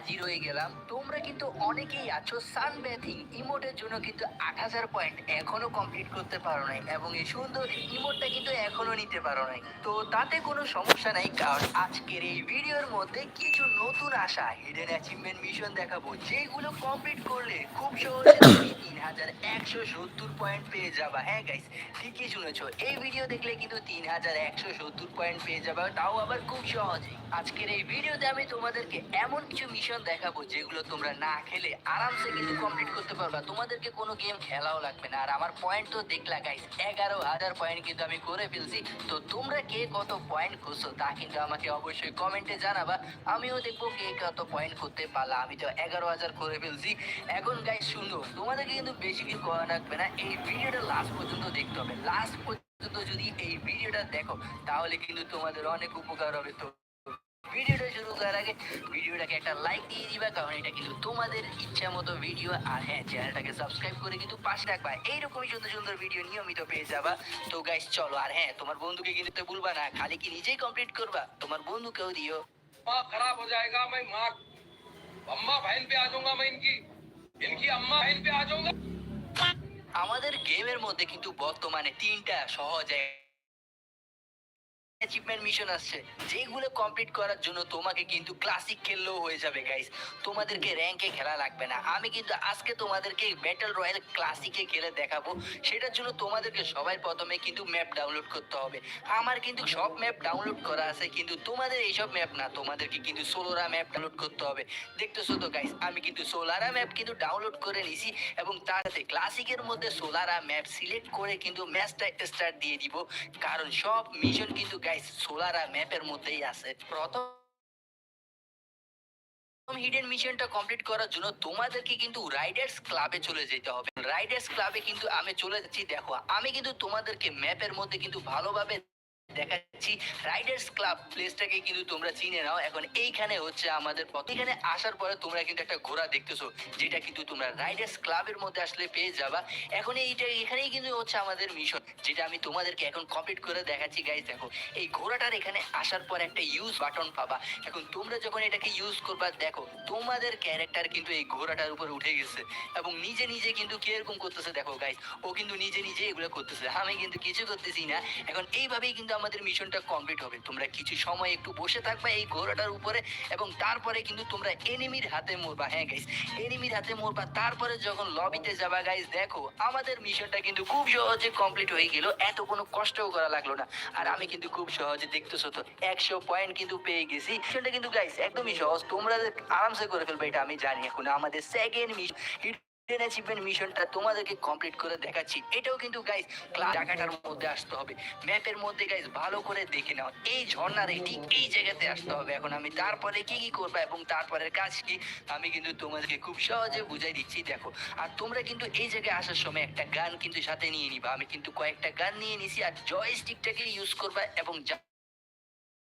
হাজির হয়ে গেলাম। তোমরা কিন্তু অনেকেই আছো। সান বেথিং ইমোটের জন্য কিন্তু আট হাজার পয়েন্ট এখনও কমপ্লিট করতে পারো নাই এবং এই সুন্দর ইমোটটা কিন্তু এখনও নিতে পারো নাই। তো তাতে কোনো সমস্যা নাই, কারণ আজকের এই ভিডিওর মধ্যে কিছু নতুন আশা হিডেন অ্যাচিভমেন্ট মিশন দেখাবো, যেগুলো কমপ্লিট করলে খুব সহজে তিন হাজার একশো সত্তর পয়েন্ট পেয়ে যাবা। হ্যাঁ গাইস ঠিকই শুনেছো। এই ভিডিও দেখলে কিন্তু তিন হাজার একশো সত্তর পয়েন্ট পেয়ে যাবা, তাও আবার খুব সহজে আজকের এই ভিডিওতে আমি তোমাদেরকে এমন কিছু মিশন দেখাবো যেগুলো তোমরা না খেলে আরামসে কিন্তু কমপ্লিট করতে পারবা। তোমাদেরকে কোনো গেম খেলাও লাগবে না। আর আমার পয়েন্ট তো দেখলা গাইস এগারো হাজার পয়েন্ট কিন্তু আমি করে ফেলছি। তো তোমরা কে কত পয়েন্ট করছ তা কিন্তু আমাকে অবশ্যই কমেন্টে জানাবা। আমিও দেখব কে কত পয়েন্ট করতে পারলা। আমি তো এগারো হাজার করে ফেলছি। এখন গাইস শুনো, তোমাদেরকে কিন্তু বেশি কিছু করা লাগবে না। এই ভিডিওটা লাস্ট পর্যন্ত দেখতে হবে। লাস্ট পর্যন্ত যদি এই ভিডিওটা দেখো, তাহলে কিন্তু তোমাদের অনেক উপকার হবে। তো ভিডিওটা শুরু করার আগে ভিডিওটাকে একটা লাইক দিয়ে দিবা কারণ এটা কিন্তু তোমাদের ইচ্ছা মতো ভিডিও আর হ্যাঁ চ্যানেলটাকে সাবস্ক্রাইব করে কিন্তু পাশে রাখবা এইরকমই সুন্দর সুন্দর ভিডিও নিয়মিত পেয়ে যাবা তো গাইস চলো আর হ্যাঁ তোমার বন্ধুকে কিন্তু তো ভুলবা না খালি কি নিজেই কমপ্লিট করবা তোমার বন্ধুকেও দিও माँ खराब हो जाएगा मैं माँ अम्मा बहन पे आ जाऊंगा मैं इनकी इनकी अम्मा बहन पे आ जाऊंगा আমাদের গেমের মধ্যে কিন্তু বর্তমানে তিনটা সহজ অ্যাচিভমেন্ট মিশন আসছে। যেগুলো কমপ্লিট করার জন্য তোমাকে কিন্তু ক্লাসিক খেললেও হয়ে যাবে গাইস তোমাদেরকে র্যাঙ্কে খেলা লাগবে না। আমি কিন্তু আজকে তোমাদেরকে ব্যাটল রয়্যাল ক্লাসিকে খেলে দেখাবো। সেটার জন্য তোমাদেরকে সবাই প্রথমে কিন্তু ম্যাপ ডাউনলোড করতে হবে। আমার কিন্তু সব ম্যাপ ডাউনলোড করা আছে, কিন্তু তোমাদের এইসব ম্যাপ না। তোমাদেরকে কিন্তু সোলোরা ম্যাপ ডাউনলোড করতে হবে। দেখতেছো তো গাইস আমি কিন্তু সোলারা ম্যাপ কিন্তু ডাউনলোড করে নিছি এবং তার সাথে ক্লাসিকের মধ্যে সোলারা ম্যাপ সিলেক্ট করে কিন্তু ম্যাচটা স্টার্ট দিয়ে দিব। কারণ সব মিশন কিন্তু গাইস সোলারা ম্যাপের মধ্যেই আছে। প্রথম হিডেন মিশনটা কমপ্লিট করার জন্য তোমাদেরকে কিন্তু রাইডার্স ক্লাবে চলে যেতে হবে। রাইডার্স ক্লাবে কিন্তু আমি চলে যাচ্ছি, দেখো। আমি কিন্তু তোমাদেরকে ম্যাপের মধ্যে কিন্তু ভালোভাবে দেখাচ্ছি রাইডার্স ক্লাব প্লেসটাকে কিন্তু তোমরা চিনে নাও। এখন এইখানে হচ্ছে আমাদের এখানে আসার পরে তোমরা কিন্তু একটা ঘোড়া দেখতেছো, যেটা কিন্তু তোমরা রাইডার্স ক্লাবের মধ্যে আসলে পেয়ে যাবা। এখন এইটা, এখানেই কিন্তু হচ্ছে আমাদের মিশন যেটা আমি তোমাদেরকে এখন কমপ্লিট করে দেখাচ্ছি। গাইজ দেখো, এই ঘোড়াটার এখানে আসার পর একটা ইউজ বাটন পাবা। এখন তোমরা যখন এটাকে ইউজ করবা, দেখো, তোমাদের ক্যারেক্টার কিন্তু এই ঘোড়াটার উপর উঠে গেছে। এবং নিজে নিজে কিন্তু কীরকম করতেছে, দেখো গাইজ ও কিন্তু নিজে নিজে এগুলো করতেছে। আমি কিন্তু কিছু করতেছি না। এখন এইভাবেই কিন্তু আমাদের মিশনটা কমপ্লিট হবে। তোমরা কিছু সময় একটু বসে থাকবা এই ঘোড়াটার উপরে এবং তারপরে কিন্তু তোমরা এনিমির হাতে মরবা। হ্যাঁ গাইস এনিমির হাতে মরবা। তারপরে যখন লবিতে যাবা গাইস দেখো আমাদের মিশনটা কিন্তু খুব সহজে কমপ্লিট হয়ে গেল। এত কোনো কষ্টও করা লাগল না। আর আমি কিন্তু খুব সহজে দেখতেছো তো, একশো পয়েন্ট কিন্তু পেয়ে গেছি। মিশনটা কিন্তু গাইস একদমই সহজ। তোমরা আরামসে করে ফেলবে, এটা আমি জানি। এখন আমাদের সেকেন্ড মিশন অ্যাচিভমেন্ট মিশনটা তোমাদেরকে কমপ্লিট করে দেখাচ্ছি। এটাও কিন্তু ক্লাস মধ্যে আসতে হবে। ম্যাপের মধ্যে ভালো করে দেখে নাও। এই ঝর্ণার এই জায়গাতে আসতে হবে। এখন আমি তারপরে কি কি করব এবং তারপরের কাজ কি, আমি কিন্তু তোমাদেরকে খুব সহজে বুঝাই দিচ্ছি। দেখো, আর তোমরা কিন্তু এই জায়গায় আসার সময় একটা গান কিন্তু সাথে নিয়ে নিবা। আমি কিন্তু কয়েকটা গান নিয়ে নিছি আর জয়স্টিকটাকে ইউজ করবা এবং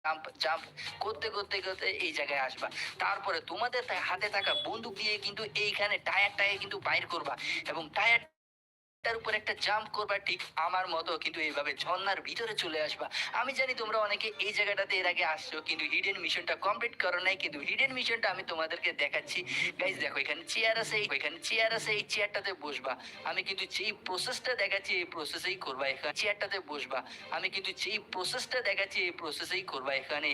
জাম্প জাম্প করতে করতে করতে এই জায়গায় আসবা। তারপরে তোমাদের হাতে থাকা বন্দুক দিয়ে কিন্তু এইখানে টায়ার টায়ার কিন্তু বাইর করবা এবং টায়ার তার উপর একটা জাম্প করবা, ঠিক আমার মতো, কিন্তু এইভাবে ঝর্ণার ভিতরে চলে আসবা। আমি জানি তোমরা অনেকে এই জায়গাটাতে এর আগে আসছো, কিন্তু হিডেন মিশনটা কমপ্লিট করো নাই, কিন্তু হিডেন মিশনটা আমি তোমাদেরকে দেখাচ্ছি। গাইজ দেখো, এখানে চেয়ার আছে এখানে চেয়ার আছে, এই চেয়ারটাতে বসবা। আমি কিন্তু যেই প্রসেসটা দেখাচ্ছি, এই প্রসেসেই করবা এখানে। চেয়ারটাতে বসবা। আমি কিন্তু যেই প্রসেসটা দেখাচ্ছি, এই প্রসেসেই করবা এখানে।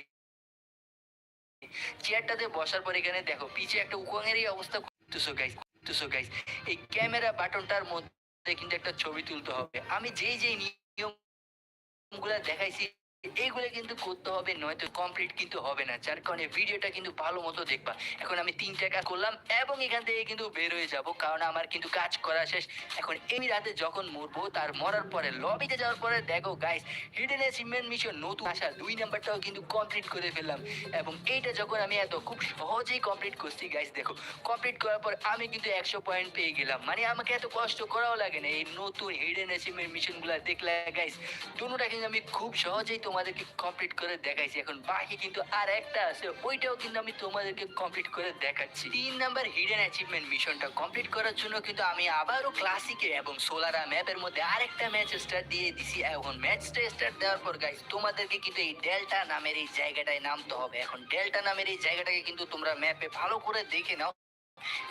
চেয়ারটাতে বসার পর এখানে দেখো, পিছে একটা উকঙেরই অবস্থা করতেছো গাইস করতেছো গাইস এই ক্যামেরা বাটনটার মধ্যে কিন্তু একটা ছবি তুলতে হবে। আমি যেই যেই নিয়মগুলা দেখাইছি এইগুলো কিন্তু করতে হবে, নয়তো কমপ্লিট কিন্তু হবে না। যার কারণে ভিডিওটা কিন্তু ভালো মতো দেখবা। এখন আমি তিন টাকা করলাম এবং এখান থেকে কিন্তু বের হয়ে যাব, কারণ আমার কিন্তু কাজ করা শেষ। এখন এই রাতে যখন মরবো, তার মরার পরে লবিতে যাওয়ার পরে, দেখো গাইস হিডেন অ্যাচিভমেন্ট মিশন নতুন আসা দুই নাম্বারটাও কিন্তু কমপ্লিট করে ফেললাম। এবং এইটা যখন আমি এত খুব সহজেই কমপ্লিট করছি গাইস দেখো কমপ্লিট করার পর আমি কিন্তু একশো পয়েন্ট পেয়ে গেলাম। মানে আমাকে এত কষ্ট করাও লাগে না। এই নতুন হিডেন অ্যাচিভমেন্ট মিশনগুলো দেখলে গাইস দুটোটা কিন্তু আমি খুব সহজেই তোমাদেরকে কমপ্লিট করে দেখাইছি। এখন বাকি কিন্তু আর একটা আছে, ওইটাও কিন্তু আমি তোমাদেরকে কমপ্লিট করে দেখাচ্ছি। তিন নাম্বার হিডেন অ্যাচিভমেন্ট মিশনটা কমপ্লিট করার জন্য কিন্তু আমি আবারও ক্লাসিকে এবং সোলারা ম্যাপের মধ্যে আরেকটা ম্যাচ স্টার্ট দিয়ে দিছি। এখন ম্যাচটা স্টার্ট দেওয়ার পর গাইস তোমাদেরকে কিন্তু এই ডেল্টা নামের এই জায়গাটায় নামতে হবে। এখন ডেল্টা নামের এই জায়গাটাকে কিন্তু তোমরা ম্যাপে ভালো করে দেখে নাও।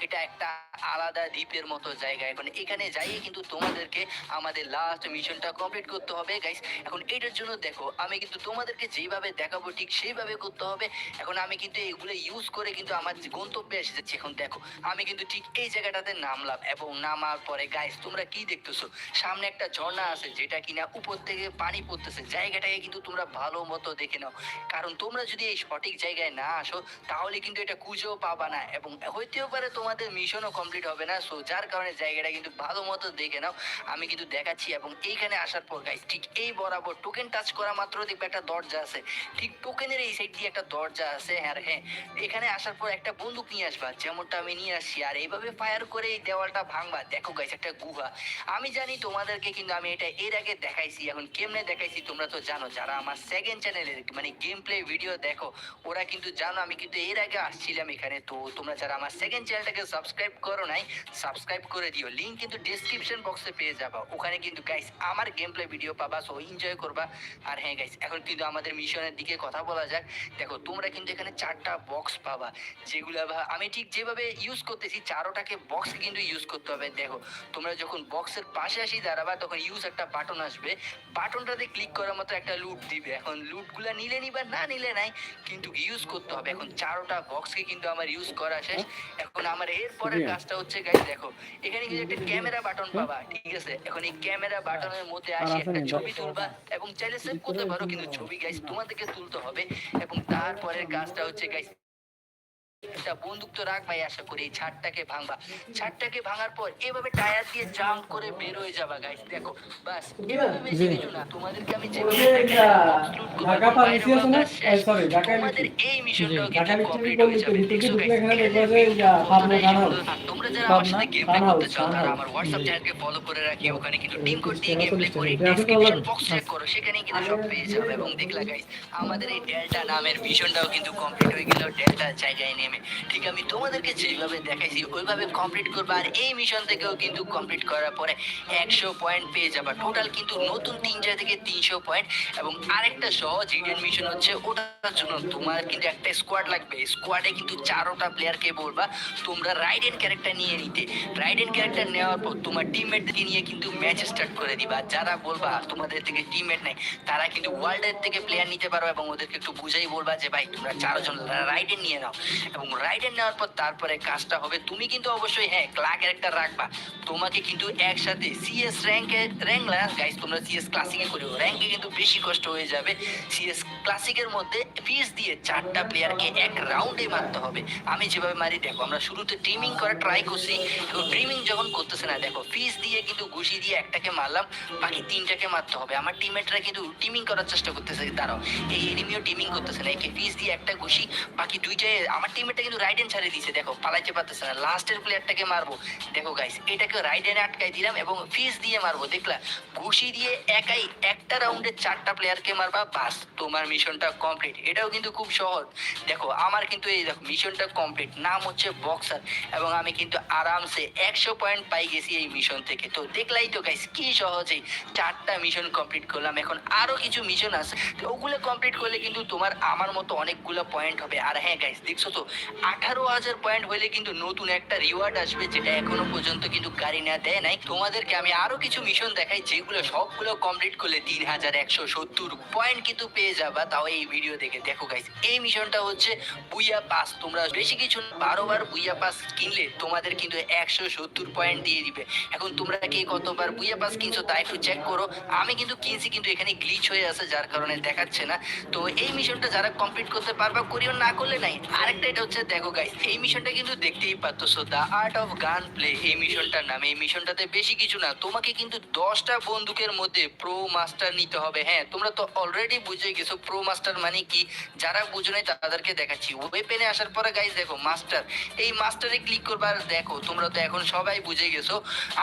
এটা একটা আলাদা দ্বীপের মতো জায়গা। এখন এখানে যাইয়ে কিন্তু তোমাদেরকে আমাদের লাস্ট মিশনটা কমপ্লিট করতে হবে। গাইস এখন এটার জন্য দেখো, আমি কিন্তু তোমাদেরকে যেভাবে দেখাবো, ঠিক সেইভাবে করতে হবে। এখন আমি কিন্তু এগুলো ইউজ করে কিন্তু আমার গন্তব্যে এসে যাচ্ছি। এখন দেখো, আমি কিন্তু ঠিক এই জায়গাটাতে নামলাম এবং নামার পরে গাইস তোমরা কি দেখতেছো? সামনে একটা ঝর্ণা আছে, যেটা কিনা উপর থেকে পানি পড়তেছে। জায়গাটাকে কিন্তু তোমরা ভালো মতো দেখে নাও। কারণ তোমরা যদি এই সঠিক জায়গায় না আসো, তাহলে কিন্তু এটা খুঁজেও পাবা না। এবং হইতেও পারে তোমাদের মিশনও কমপ্লিট হবে না। সো যার কারণে জায়গাটা কিন্তু ভালো মতো দেখে নাও। আমি কিন্তু দেখাচ্ছি এবং এইখানে আসার পর গাইস ঠিক এই বরাবর টোকেন টাচ করা মাত্র দেখবে একটা দরজা আছে। ঠিক টোকেনের এই সাইড দিয়ে একটা দরজা আছে হ্যাঁ হ্যাঁ এখানে আসার পর একটা বন্দুক নিয়ে আসবা, যেমনটা আমি নিয়ে আসছি। আর এইভাবে ফায়ার করে এই দেওয়ালটা ভাঙবা। দেখো গাইস একটা গুহা। আমি জানি তোমাদেরকে কিন্তু আমি এটা এর আগে দেখাইছি, এখন কেমনে দেখাইছি তোমরা তো জানো। যারা আমার সেকেন্ড চ্যানেলের মানে গেম প্লে ভিডিও দেখো, ওরা কিন্তু জানো আমি কিন্তু এর আগে আসছিলাম এখানে। তো তোমরা যারা আমার সেকেন্ড চ্যানেলটাকে সাবস্ক্রাইব করো নাই সাবস্ক্রাইব করে দিও। লিংক কিন্তু ডেসক্রিপশন বক্সে পেয়ে যাবা। ওখানে কিন্তু গাইস আমার গেম প্লে ভিডিও পাবা সো এনজয় করবা। আর হ্যাঁ গাইস এখন কিন্তু আমাদের মিশনের দিকে কথা বলা যাক। দেখো তোমরা কিন্তু এখানে চারটা বক্স পাবা যেগুলো আমি ঠিক যেভাবে ইউজ করতেছি চারোটাকে বক্স কিন্তু ইউজ করতে হবে। দেখো তোমরা যখন বক্সের পাশে আসি দাঁড়াবা তখন ইউজ একটা বাটন আসবে। বাটনটাতে ক্লিক করার মতো একটা লুট দিবে। এখন লুটগুলা নিলে নিবা না নিলে নাই কিন্তু ইউজ করতে হবে। এখন চারোটা বক্সকে কিন্তু আমার ইউজ করা শেষ। এখন আমার এর পরের কাজটা হচ্ছে গাইস দেখো এখানে কিন্তু একটা ক্যামেরা বাটন পাবা ঠিক আছে? এখন এই ক্যামেরা বাটনের মধ্যে আসি একটা ছবি তুলবা এবং চাইলে সেভ করতে পারো কিন্তু ছবি গাইস তোমাদেরকে তুলতে হবে। এবং তারপরের কাজটা হচ্ছে গাইস একটা বন্দুক তো রাখবাই আশা করি এই ছাদটাকে ভাঙবা। ছাদটাকে ভাঙার পর এভাবে টায়ার দিয়ে জাম্প করে বের হয়ে যাবা গাইস দেখো বাস। এভাবে বেশি কিছু না তোমাদেরকে আমি যেভাবে ঢাকা pharmacy আছে না? sorry, ঢাকা তোমাদের এই মিশনটাও কিন্তু কমপ্লিট হয়ে যাবে ভিতরে দেখছ এখানে দেখবা যে পাবনা কতটাই তোমরা যারা আমার সাথে গেম প্লে করতে চাও তারা আমার হোয়াটসঅ্যাপ চ্যানেলকে ফলো করে রাখি। ওখানে কিন্তু টিম কোড দিয়ে গেম প্লে করি ডেসক্রিপশন বক্স চেক করো। সেখানে কিন্তু সব পেয়ে যাবে। এবং দেখলা গাইস আমাদের এই ডেল্টা নামের মিশনটাও কিন্তু কমপ্লিট হয়ে গেল। ডেল্টা জায়গায় নেমে ঠিক আমি তোমাদেরকে যেভাবে দেখাইছি, ওইভাবে কমপ্লিট করবা। আর এই মিশন থেকেও কিন্তু কমপ্লিট করার পরে একশো পয়েন্ট পেয়ে যাবা। টোটাল কিন্তু নতুন তিন জায়গা থেকে তিনশো পয়েন্ট এবং আরেকটা সহজ হিডেন মিশন হচ্ছে ওটার জন্য তোমার কিন্তু একটা স্কোয়াড লাগবে। স্কোয়াডে কিন্তু চারোটা প্লেয়ারকে বলবা, তোমরা রাইডেন ক্যারেক্টার নিয়ে নিতে। রাইড এন্ড ক্যারেক্টার নেওয়ার পর তোমার টিমমেটদেরকে নিয়ে কিন্তু ম্যাচ স্টার্ট করে দিবা। যারা বলবা, তোমাদের থেকে টিমমেট নাই, তারা কিন্তু ওয়ার্ল্ডের থেকে প্লেয়ার নিতে পারো এবং ওদেরকে একটু বুঝাই বলবা যে, ভাই, তোমরা চারজন রাইডেন নিয়ে নাও। এবং রাইডেন নেওয়ার পর তারপরে কাজটা হবে। তুমি কিন্তু অবশ্যই হ্যাঁ ক্লা ক্যারেক্টার রাখবা। তোমাকে কিন্তু একসাথে সিএস র্যাঙ্কে র্যাঙ্ক গাইস তোমরা সিএস ক্লাসিকে করো র্যাঙ্কে কিন্তু বেশি কষ্ট হয়ে যাবে। সিএস ক্লাসিকের মধ্যে ফিস দিয়ে চারটা প্লেয়ারকে এক রাউন্ডে মারতে হবে। আমি যেভাবে মারি, দেখো, আমরা শুরুতে ট্রিমিং করা ট্রাই করছি, এবং ট্রিমিং যখন করতেছে না, দেখো ফিস দিয়ে কিন্তু ঘুষি দিয়ে একটাকে মারলাম, বাকি তিনটাকে মারতে হবে। আমার টিমমেটরা কিন্তু টিমিং করার চেষ্টা করতেছে, দাঁড়াও। এই এনিমিও টিমিং করতেছে না, একে ফিস দিয়ে একটা ঘুষি, বাকি দুইটাই, আমার টিমমেটটা কিন্তু রাইডেন ছাড়িয়ে দিয়েছে। দেখো, পালাইতে পারতেছে না। লাস্টের প্লেয়ারটাকে মারবো। দেখো গাইস এটাকে রাইডেনে আটকাই দিলাম এবং ফিস দিয়ে মারবো। দেখলা, ঘুষি দিয়ে একাই একটা রাউন্ডে চারটা প্লেয়ারকে মারবা, বাস, তোমার মিশনটা কমপ্লিট এটাও কিন্তু খুব সহজ। দেখো, আমার কিন্তু এই দেখো মিশনটা কমপ্লিট নাম হচ্ছে বক্সার এবং আমি কিন্তু আরামসে একশো পয়েন্ট পাই গেছি এই মিশন থেকে। তো দেখলাই তো গাইস কি সহজেই চারটা মিশন কমপ্লিট করলাম। এখন আরও কিছু মিশন আছে। তো ওগুলো কমপ্লিট করলে কিন্তু তোমার আমার মতো অনেকগুলো পয়েন্ট হবে। আর হ্যাঁ গাইস দেখছ তো আঠারো হাজার পয়েন্ট হলে কিন্তু নতুন একটা রিওয়ার্ড আসবে যেটা এখনও পর্যন্ত কিন্তু গাড়ি না দেয় নাই। তোমাদেরকে আমি আরও কিছু মিশন দেখাই যেগুলো সবগুলো কমপ্লিট করলে তিন হাজার একশো সত্তর পয়েন্ট কিন্তু পেয়ে যাবা। তাও এই ভিডিও দেখে। দেখো গাইস এই মিশনটা হচ্ছে বুইয়া পাস। তোমরা বেশি কিছু না, বারো বার বুইয়া পাস কিনলে তোমাদের কিন্তু একশো সত্তর পয়েন্ট দিয়ে দিবে। এখন তোমরা কে কতবার বুইয়া পাস কিনছো তা একটু চেক করো। আমি কিন্তু কিনছি কিন্তু এখানে গ্লিচ হয়ে আছে যার কারণে দেখাচ্ছে না। তো এই মিশনটা যারা কমপ্লিট করতে পারবা করিও না করলে নাই। আরেকটা হচ্ছে, দেখো গাইস এই মিশনটা কিন্তু দেখতেই পাচ্ছ। The art of gun play এই মিশনটার নামে। এই মিশনটাতে বেশি কিছু না, তোমাকে কিন্তু দশটা বন্দুকের মধ্যে প্রো মাস্টার নিতে হবে। হ্যাঁ তোমরা তো অলরেডি বুঝে গেছো প্রো মাস্টার মানে কি? যারা বুঝো নাই, তাদেরকে দেখাচ্ছি। ওয়েপেনে আসার পরে গাইস দেখো মাস্টার এই মাস্টারে ক্লিক করবার দেখো, তোমরা তো এখন সবাই বুঝে গেছো।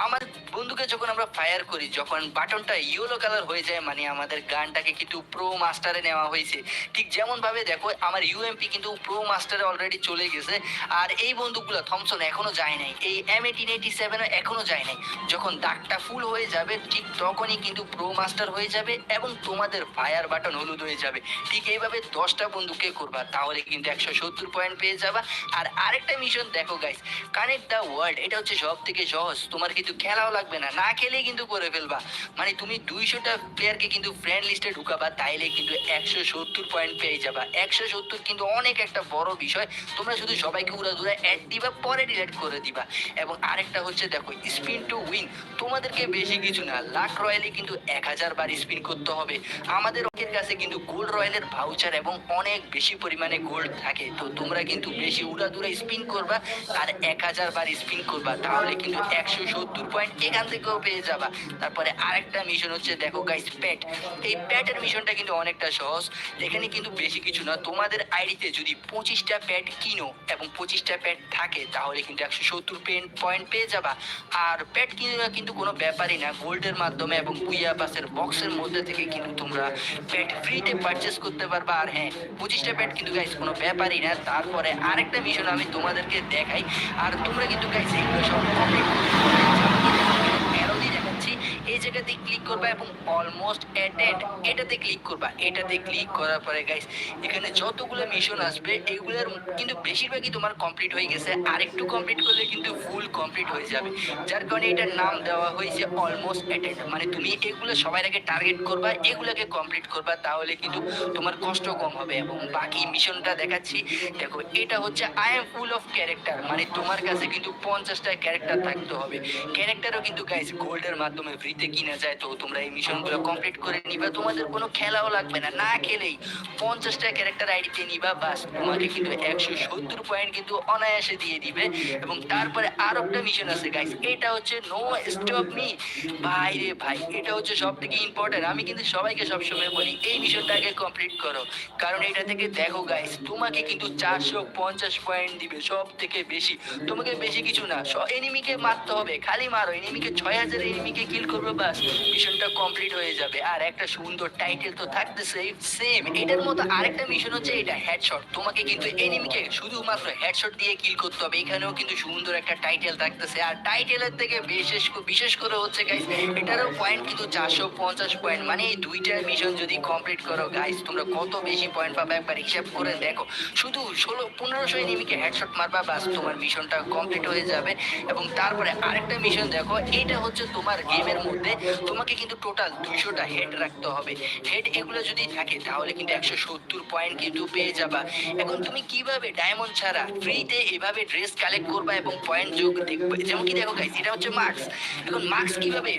আমার বন্ধুকে যখন আমরা ফায়ার করি, যখন বাটনটা ইয়েলো কালার হয়ে যায় মানে আমাদের গানটাকে কিন্তু প্রো মাস্টারে নেওয়া হয়েছে। ঠিক যেমন ভাবে দেখো, আমার ইউএমপি কিন্তু প্রো মাস্টারে অলরেডি চলে গেছে। আর এই বন্দুকগুলো থমসন এখনও যায় নাই। এই এম এইটিন এইটি সেভেন এখনও যায় নাই। যখন দাগটা ফুল হয়ে যাবে, ঠিক তখনই কিন্তু প্রো মাস্টার হয়ে যাবে এবং তোমাদের ফায়ার বাটন হলুদ হয়ে যাবে। ঠিক এইভাবে দশটা বন্দুকে করবা, তাহলে কিন্তু একশো সত্তর পয়েন্ট পেয়ে যাবা। আর আরেকটা মিশন দেখো গাইস কানেক্ট দ্য ওয়ার্ল্ড এটা হচ্ছে সব থেকে সহজ। তোমার কিন্তু খেলাও লাগবে না। না খেলেই কিন্তু করে ফেলবা। মানে তুমি দুইশোটা প্লেয়ারকে কিন্তু ফ্রেন্ড লিস্টে ঢুকাবা, তাইলে কিন্তু একশো সত্তর পয়েন্ট পেয়ে যাবা। একশো সত্তর কিন্তু অনেক একটা বড় বিষয়। তোমরা শুধু সবাইকে উড়া দূরে অ্যাড দিবা পরে ডিলেট করে দিবা। এবং আরেকটা হচ্ছে, দেখো স্পিন টু উইন তোমাদেরকে বেশি কিছু না লাখ রয়্যালে কিন্তু এক হাজার বার স্পিন করতে হবে। আমাদের অনেকের কাছে কিন্তু গোল্ড রয়্যালের ভাউচার এবং অনেক বেশি পরিমাণে গোল্ড থাকে। তো তোমরা কিন্তু বেশি উড়া দূরে স্পিন করবা আর এক হাজার বার স্পিন করবা। তাহলে কিন্তু একশো সত্তর পয়েন্ট এখান থেকেও পেয়ে যাবা। তারপরে আরেকটা মিশন হচ্ছে, দেখো গাইস প্যাট এই প্যাটের মিশনটা কিন্তু অনেকটা সহজ। এখানে কিন্তু বেশি কিছু না। তোমাদের আইডিতে যদি পঁচিশটা প্যাড কিনো এবং পঁচিশটা প্যাড থাকে, তাহলে কিন্তু একশো সত্তর পয়েন্ট পেয়ে যাবা। আর প্যাড কিনা কিন্তু কোনো ব্যাপারই না। গোল্ডের মাধ্যমে এবং বুইয়া পাসের বক্সের মধ্যে থেকে কিন্তু তোমরা প্যাড ফ্রিতে পারচেস করতে পারবা। আর হ্যাঁ পঁচিশটা প্যাড কিন্তু গাইস কোনো ব্যাপারই না। তারপরে আরেকটা মিশন আমি তোমাদেরকে দেখাই। আর তোমরা কিন্তু গাইস এগুলো সব কমপ্লিট জায়গাতে ক্লিক করবা এবং অলমোস্ট অ্যাটেড এটাতে ক্লিক করবা। এটাতে ক্লিক করার পরে গাইস এখানে যতগুলো মিশন আসবে, এগুলোর কিন্তু বেশিরভাগই তোমার কমপ্লিট হয়ে গেছে। আর একটু কমপ্লিট করলে কিন্তু ফুল কমপ্লিট হয়ে যাবে। যার কারণে এটার নাম দেওয়া হয়েছে অলমোস্ট অ্যাটেড মানে তুমি এগুলো সবার আগে টার্গেট করবা, এগুলোকে কমপ্লিট করবা, তাহলে কিন্তু তোমার কষ্ট কম হবে। এবং বাকি মিশনটা দেখাচ্ছি। দেখো, এটা হচ্ছে I am full of character মানে তোমার কাছে কিন্তু পঞ্চাশটা ক্যারেক্টার থাকতে হবে। ক্যারেক্টারও কিন্তু গাইস গোল্ডের মাধ্যমে ফ্রিতে কিনা যায় তো, তোমরা এই মিশনগুলো কমপ্লিট করে নিবা। তোমাদের কোনো খেলাও লাগবে না না খেলেই পঞ্চাশটা ক্যারেক্টার আইডিতে নিবা, বাস। তোমাকে কিন্তু একশো সত্তর পয়েন্ট কিন্তু অনায়াসে দিয়ে দিবে। এবং তারপরে আর একটা মিশন আছে গাইস এটা হচ্ছে নো স্টপ মি ভাই রে ভাই, এটা হচ্ছে সব থেকে ইম্পর্টেন্ট আমি কিন্তু সবাইকে সবসময় বলি, এই মিশনটা আগে কমপ্লিট করো। কারণ এটা থেকে দেখো গাইস তোমাকে কিন্তু চারশো পঞ্চাশ পয়েন্ট দিবে সব থেকে বেশি। তোমাকে বেশি কিছু না এনিমিকে মারতে হবে, খালি মারো। এনিমিকে ছয় হাজার এনিমিকে কিল করবে, বাস। মিশনটা কমপ্লিট হয়ে যাবে। আর একটা সুন্দর টাইটেল তো থাকতেছে সেম এটার মতো আরেকটা মিশন হচ্ছে এটা হেডশট তোমাকে কিন্তু এনিমিকে শুধুমাত্র হেডশট দিয়ে কিল করতে হবে। এখানেও কিন্তু সুন্দর একটা টাইটেল থাকতেছে। আর টাইটেলের থেকে বিশেষ বিশেষ করে হচ্ছে গাইস এটারও পয়েন্ট কিন্তু চারশো পঞ্চাশ পয়েন্ট মানে এই দুইটা মিশন যদি কমপ্লিট করো গাইস তোমরা কত বেশি পয়েন্ট পাবে একবার হিসাব করে দেখো। শুধু ষোলো, পনেরোশো এনিমিকে হেডশট মারবা বাস তোমার মিশনটা কমপ্লিট হয়ে যাবে। এবং তারপরে আরেকটা মিশন দেখো, এটা হচ্ছে তোমার গেমের মধ্যে তোমাকে কিন্তু টোটাল দুইশোটা হেড রাখতে হবে। হেড এগুলো যদি থাকে, তাহলে কিন্তু একশো সত্তর পয়েন্ট কিন্তু পেয়ে যাবা। এখন তুমি কীভাবে ডায়মন্ড ছাড়া ফ্রিতে এভাবে ড্রেস কালেক্ট করবা এবং পয়েন্ট যোগ দেখবে? যেমন কি দেখো গাইস এটা হচ্ছে মার্কস এখন মার্কস কীভাবে?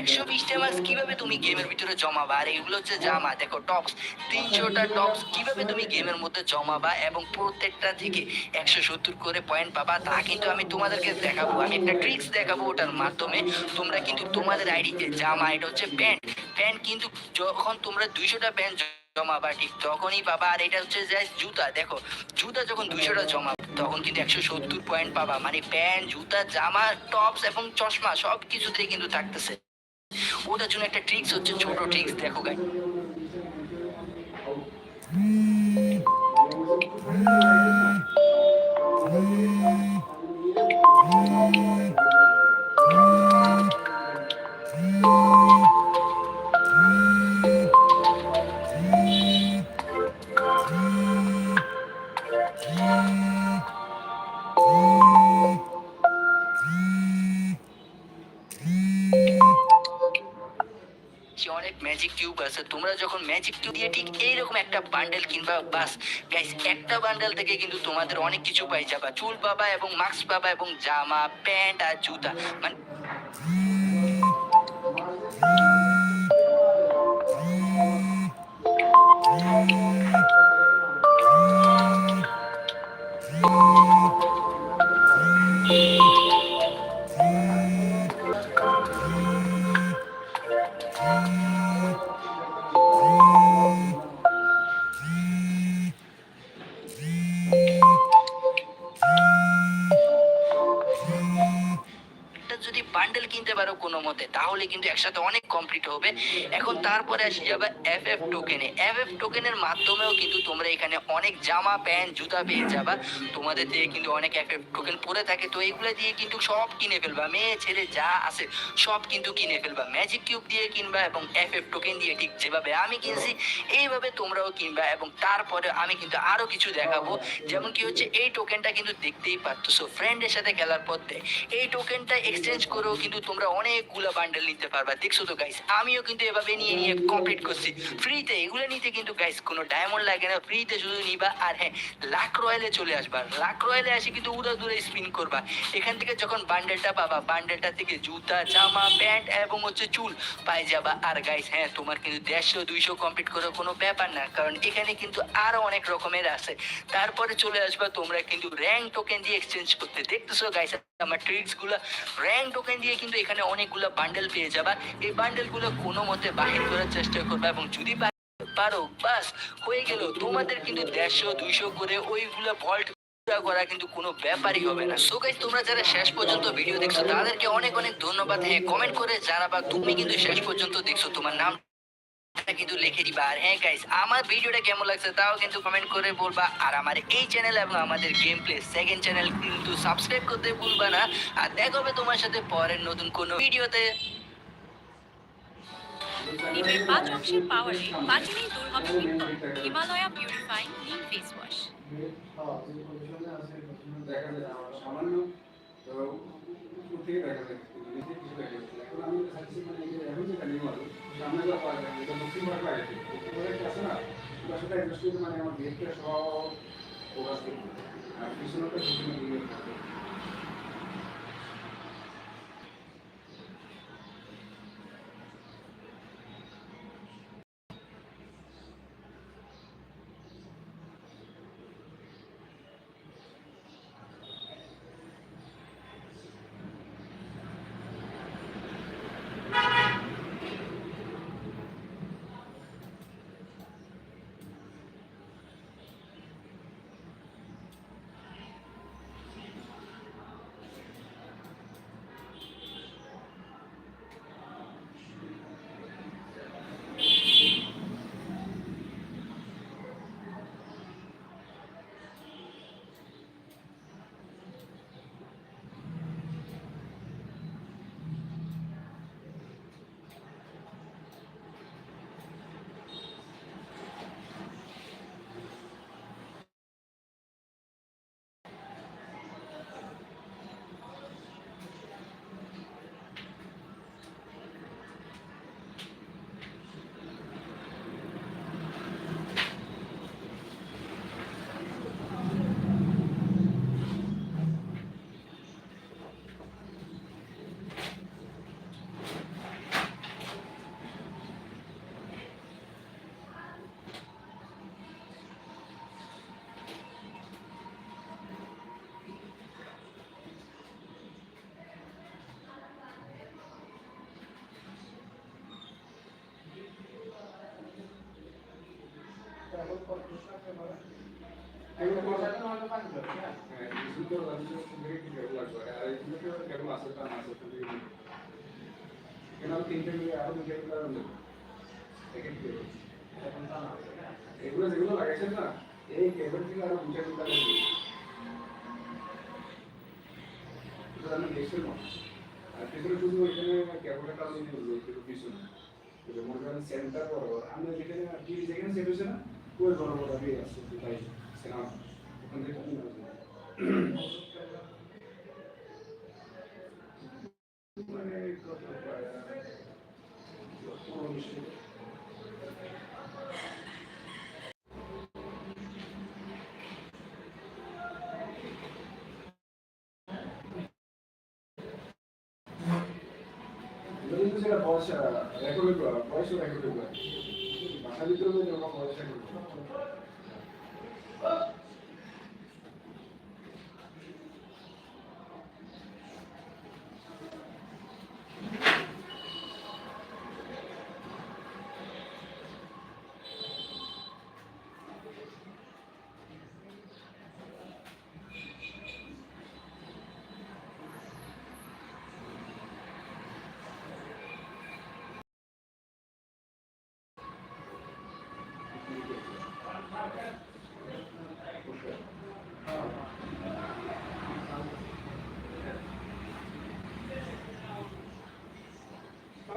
একশো বিশটা মার্কস কীভাবে তুমি গেমের ভিতরে জমাবা? আর এগুলো হচ্ছে জামা। দেখো টপস তিনশোটা টপস কীভাবে তুমি গেমের মধ্যে জমাবা এবং প্রত্যেকটা থেকে একশো সত্তর করে পয়েন্ট পাবা, তা কিন্তু আমি তোমাদেরকে দেখাবো। আমি একটা ট্রিক্স দেখাবো ওটার মাধ্যমে। তোমরা কিন্তু তোমাদের আইডিতে জামা, এটা হচ্ছে প্যান্ট। প্যান্ট কিন্তু যখন তোমরা দুইশোটা প্যান্ট জমাবা ঠিক তখনই পাবা, আর এটা হচ্ছে যে জুতা। দেখো, জুতা যখন দুইশোটা জমা, তখন কিন্তু একশো সত্তর পয়েন্ট পাবা। মানে প্যান্ট, জুতা, জামা টপস এবং চশমা সব কিছুতেই কিন্তু থাকতেছে। ওটার জন্য একটা ট্রিক্স হচ্ছে, ছোট ট্রিক্স দেখো গাই ম্যাজিক কিউব আছে। তোমরা যখন ম্যাজিক কিউব দিয়ে ঠিক এইরকম একটা বান্ডেল কিনবা, বাস গাইস একটা বান্ডেল থেকে কিন্তু তোমাদের অনেক কিছু পাই যাবা। চুল পাবা এবং মাস্ক পাবা এবং জামা, প্যান্ট আর জুতা। মানে একটা যদি কিনতে পারো কোনো মতে। তাহলে কিন্তু একসাথে অনেক কমপ্লিট হবে। এখন তারপরে আসি যাবে এফ এফ টোকেনে এফ এফ টোকেনের মাধ্যমেও কিন্তু তোমরা এখানে অনেক জামা, প্যান্ট, জুতা পেয়ে যাবা। তোমাদের থেকে কিন্তু অনেক এফ এফ টোকেন পরে থাকে। তো এগুলো দিয়ে কিন্তু সব কিনে ফেলবা। মেয়ে, ছেলে, যা আছে, সব কিন্তু কিনে ফেলবা। ম্যাজিক কিউব দিয়ে কিনবা এবং এফ এফ টোকেন দিয়ে ঠিক যেভাবে আমি কিনছি, এইভাবে তোমরাও কিনবা এবং তারপরে আমি কিন্তু আরও কিছু দেখাবো। যেমন কি হচ্ছে, এই টোকেনটা কিন্তু দেখতেই পারতেছো ফ্রেন্ডের সাথে খেলার পথে। এই টোকেনটা এক্সচেঞ্জ করেও কিন্তু তোমরা অনেকগুলো বান্ডেল নিতে পারবা। দেখছ তো গাইস আমিও কিন্তু এভাবে নিয়ে নিয়ে কমপ্লিট করছি। ফ্রিতে এগুলো নিতে কিন্তু গাইস কোনো ডায়মন্ড লাগে না। ফ্রিতে শুধু নিবা আর হ্যাঁ লাখ রয়্যালে চলে আসবা। লাখ রয়্যালে আসি কিন্তু উড়া দূরে স্পিন করবা। এখান থেকে যখন বান্ডেলটা পাবা বান্ডেলটা থেকে জুতা, জামা, প্যান্ট এবং হচ্ছে চুল পাই যাবা আর গাইস হ্যাঁ তোমার কিন্তু দেড়শো, দুইশো কমপ্লিট করার কোনো ব্যাপার না। কারণ এখানে কিন্তু আরও অনেক রকমের আছে। তারপরে চলে আসবা তোমরা কিন্তু র্যাঙ্ক টোকেন দিয়ে এক্সচেঞ্জ করতে। দেখতেছো গাইস আমার ট্রিক্সগুলো র্যাঙ্ক টোকেন দিয়ে কিন্তু এখানে অনেকগুলো বান্ডেল পেয়ে যাবা। এই বান্ডেলগুলো কোনো মতে বাহির করার চেষ্টা করবা এবং যদি পারো, বাস, হয়ে গেল। তোমাদের কিন্তু দেড়শো, দুইশো করে ওইগুলো ভল্ট করা কিন্তু কোনো ব্যাপারই হবে না। সো গাইস তোমরা যারা শেষ পর্যন্ত ভিডিও দেখছ, তাদেরকে অনেক অনেক ধন্যবাদ। হ্যাঁ কমেন্ট করে জানাবা তুমি কিন্তু শেষ পর্যন্ত দেখছ তোমার নাম কিন্তু লিখে দিবা। আর হ্যাঁ গাইস আমার ভিডিওটা কেমন লাগছে তাও কিন্তু কমেন্ট করে বলবা। আর আমার এই চ্যানেল এবং আমাদের গেম প্লে সেকেন্ড চ্যানেল কিন্তু সাবস্ক্রাইব করতে ভুলবা না। আর দেখা হবে তোমার সাথে পরের নতুন কোনো ভিডিওতে। নিমের পাঁচ অংশের পাওয়ারে দূর হবে pimple Himalaya purifying neem face wash তো উপর থেকে কিছু দেখা আমি চাচ্ছি মানে এখন যেটা নিয়ে মারো সামনে যা পাওয়া যায়, এটা দক্ষিণ ভাগ লাগে দক্ষিণ ভাগে একটা আছে না, ওটার সাথে মানে আমার গেটটা সব ফোকাস করবে। আর পিছনে থাকবে এগুলো তোমার হ্যাঁ এই সুন্দর লাগছে দেখে কি ভালো লাগবে আর এই দুটো কেমন আছে তা না আছে তো দেখি কেন আমি তিনটে মিলে আরও দুটো গুলো আনব দেখে কি করব এগুলো যেগুলো লাগাইছেন না এই কেবল থেকে আরও দুটো গুলো আমি দেখছি না আর পিছনে শুধু ওইখানে কেবলটা দিয়ে একটু পিছনে সেন্টার বরাবর আমরা যেখানে টিভি যেখানে সেট হয়েছে না ওই বরাবর আমি আসছি তাই সিনেমা ওখান থেকে আমি আসব। মানে কত প্রায় পনেরো বিশ মিনিট। এটা কিন্তু সেটা বয়স রেকর্ড করা বয়স রেকর্ড করা বাসার ভিতরে তো এরকম